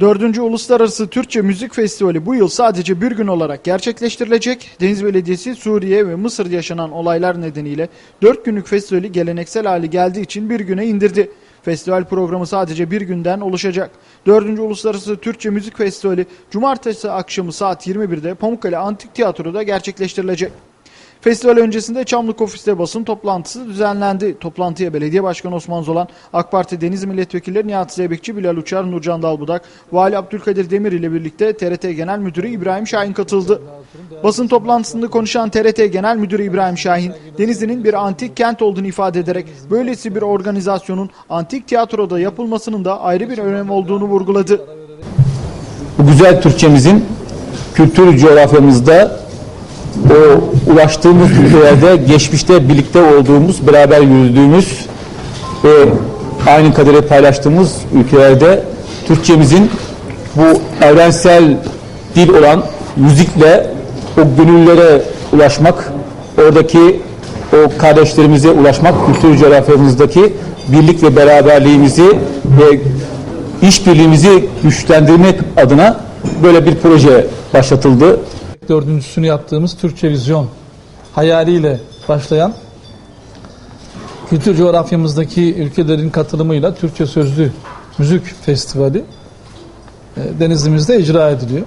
Dördüncü Uluslararası Türkçe Müzik Festivali bu yıl sadece bir gün olarak gerçekleştirilecek. Deniz Belediyesi Suriye ve Mısır'da yaşanan olaylar nedeniyle dört günlük festivali geleneksel hale geldiği için bir güne indirdi. Festival programı sadece bir günden oluşacak. Dördüncü Uluslararası Türkçe Müzik Festivali Cumartesi akşamı saat 21'de Pamukkale Antik Tiyatro'da gerçekleştirilecek. Festival öncesinde Çamlık Ofis'te basın toplantısı düzenlendi. Toplantıya Belediye Başkanı Osman Zolan, AK Parti Deniz Milletvekilleri Nihat Zeybekçi, Bilal Uçar, Nurcan Dalbudak, Vali Abdülkadir Demir ile birlikte TRT Genel Müdürü İbrahim Şahin katıldı. Basın toplantısında konuşan TRT Genel Müdürü İbrahim Şahin, Denizli'nin bir antik kent olduğunu ifade ederek böylesi bir organizasyonun antik tiyatroda yapılmasının da ayrı bir önem olduğunu vurguladı. Bu güzel Türkçemizin kültür coğrafyamızda o ulaştığımız ülkelerde geçmişte birlikte olduğumuz, beraber yürüdüğümüz ve aynı kaderi paylaştığımız ülkelerde Türkçemizin bu evrensel dil olan müzikle o gönüllere ulaşmak, oradaki o kardeşlerimize ulaşmak, kültür coğrafyamızdaki birlik ve beraberliğimizi ve işbirliğimizi güçlendirmek adına böyle bir proje başlatıldı dördüncüsünü yaptığımız Türkçe Vizyon hayaliyle başlayan kültür coğrafyamızdaki ülkelerin katılımıyla Türkçe Sözlü Müzik Festivali e, Denizli'mizde icra ediliyor.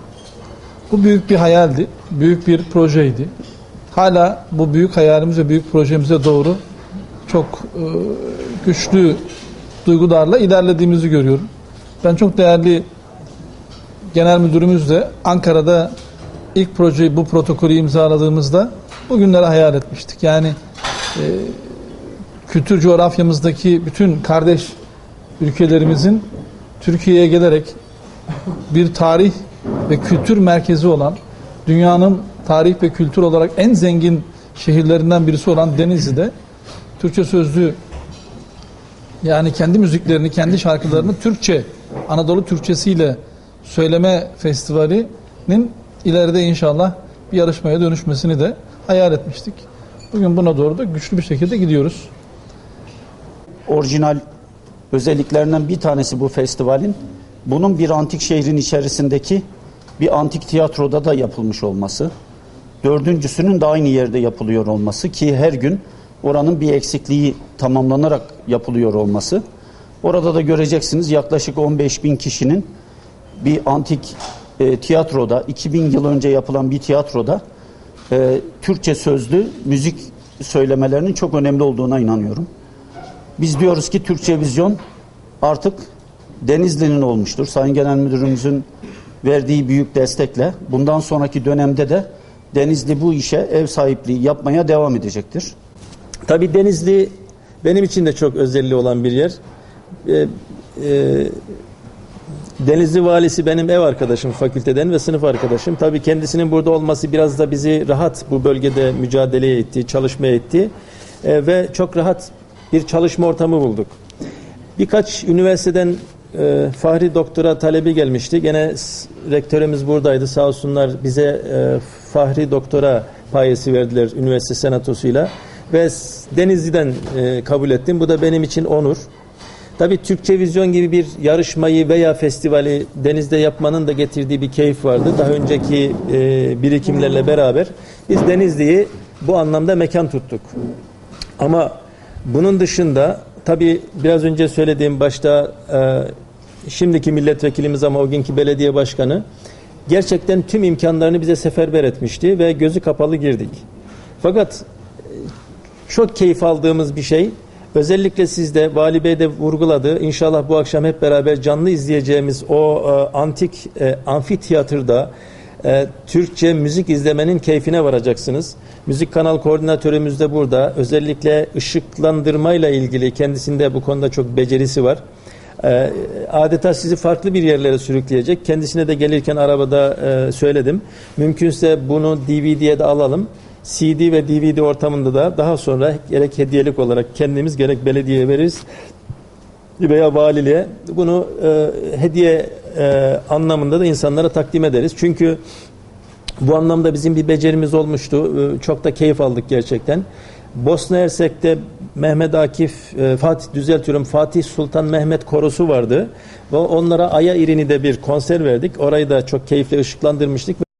Bu büyük bir hayaldi, büyük bir projeydi. Hala bu büyük hayalimiz ve büyük projemize doğru çok e, güçlü duygularla ilerlediğimizi görüyorum. Ben çok değerli genel müdürümüzle Ankara'da ilk projeyi bu protokolü imzaladığımızda bugünleri hayal etmiştik. Yani e, kültür coğrafyamızdaki bütün kardeş ülkelerimizin Türkiye'ye gelerek bir tarih ve kültür merkezi olan dünyanın tarih ve kültür olarak en zengin şehirlerinden birisi olan Denizli'de Türkçe sözlü yani kendi müziklerini, kendi şarkılarını Türkçe, Anadolu Türkçesiyle söyleme festivalinin ileride inşallah bir yarışmaya dönüşmesini de hayal etmiştik. Bugün buna doğru da güçlü bir şekilde gidiyoruz. Orijinal özelliklerinden bir tanesi bu festivalin bunun bir antik şehrin içerisindeki bir antik tiyatroda da yapılmış olması. Dördüncüsünün de aynı yerde yapılıyor olması ki her gün oranın bir eksikliği tamamlanarak yapılıyor olması. Orada da göreceksiniz yaklaşık 15 bin kişinin bir antik e, tiyatroda 2000 yıl önce yapılan bir tiyatroda e, Türkçe sözlü müzik söylemelerinin çok önemli olduğuna inanıyorum. Biz diyoruz ki Türkçe vizyon artık Denizli'nin olmuştur. Sayın Genel Müdürümüzün verdiği büyük destekle bundan sonraki dönemde de Denizli bu işe ev sahipliği yapmaya devam edecektir. Tabii Denizli benim için de çok özelliği olan bir yer. Ee, e, Denizli valisi benim ev arkadaşım fakülteden ve sınıf arkadaşım. Tabii kendisinin burada olması biraz da bizi rahat bu bölgede mücadele etti, çalışma etti. E, ve çok rahat bir çalışma ortamı bulduk. Birkaç üniversiteden e, Fahri Doktora talebi gelmişti. Gene rektörümüz buradaydı. Sağ olsunlar bize e, Fahri Doktora payesi verdiler üniversite senatosuyla. Ve Denizli'den e, kabul ettim. Bu da benim için onur. Tabii Türkçe Vizyon gibi bir yarışmayı veya festivali denizde yapmanın da getirdiği bir keyif vardı. Daha önceki e, birikimlerle beraber biz Denizli'yi bu anlamda mekan tuttuk. Ama bunun dışında tabii biraz önce söylediğim başta e, şimdiki milletvekilimiz ama o günkü belediye başkanı gerçekten tüm imkanlarını bize seferber etmişti ve gözü kapalı girdik. Fakat e, çok keyif aldığımız bir şey Özellikle sizde Vali Bey de vurguladı. İnşallah bu akşam hep beraber canlı izleyeceğimiz o e, antik e, amfiteyatrda e, Türkçe müzik izlemenin keyfine varacaksınız. Müzik kanal koordinatörümüz de burada. Özellikle ışıklandırmayla ilgili kendisinde bu konuda çok becerisi var. E, adeta sizi farklı bir yerlere sürükleyecek. Kendisine de gelirken arabada e, söyledim. Mümkünse bunu DVD'ye de alalım. CD ve DVD ortamında da daha sonra gerek hediyelik olarak kendimiz gerek belediyeye veririz veya valiliğe bunu e, hediye e, anlamında da insanlara takdim ederiz. Çünkü bu anlamda bizim bir becerimiz olmuştu. E, çok da keyif aldık gerçekten. Bosna Hersek'te Mehmet Akif, e, Fatih düzeltiyorum Fatih Sultan Mehmet Korosu vardı. Ve onlara Aya İrini de bir konser verdik. Orayı da çok keyifli ışıklandırmıştık.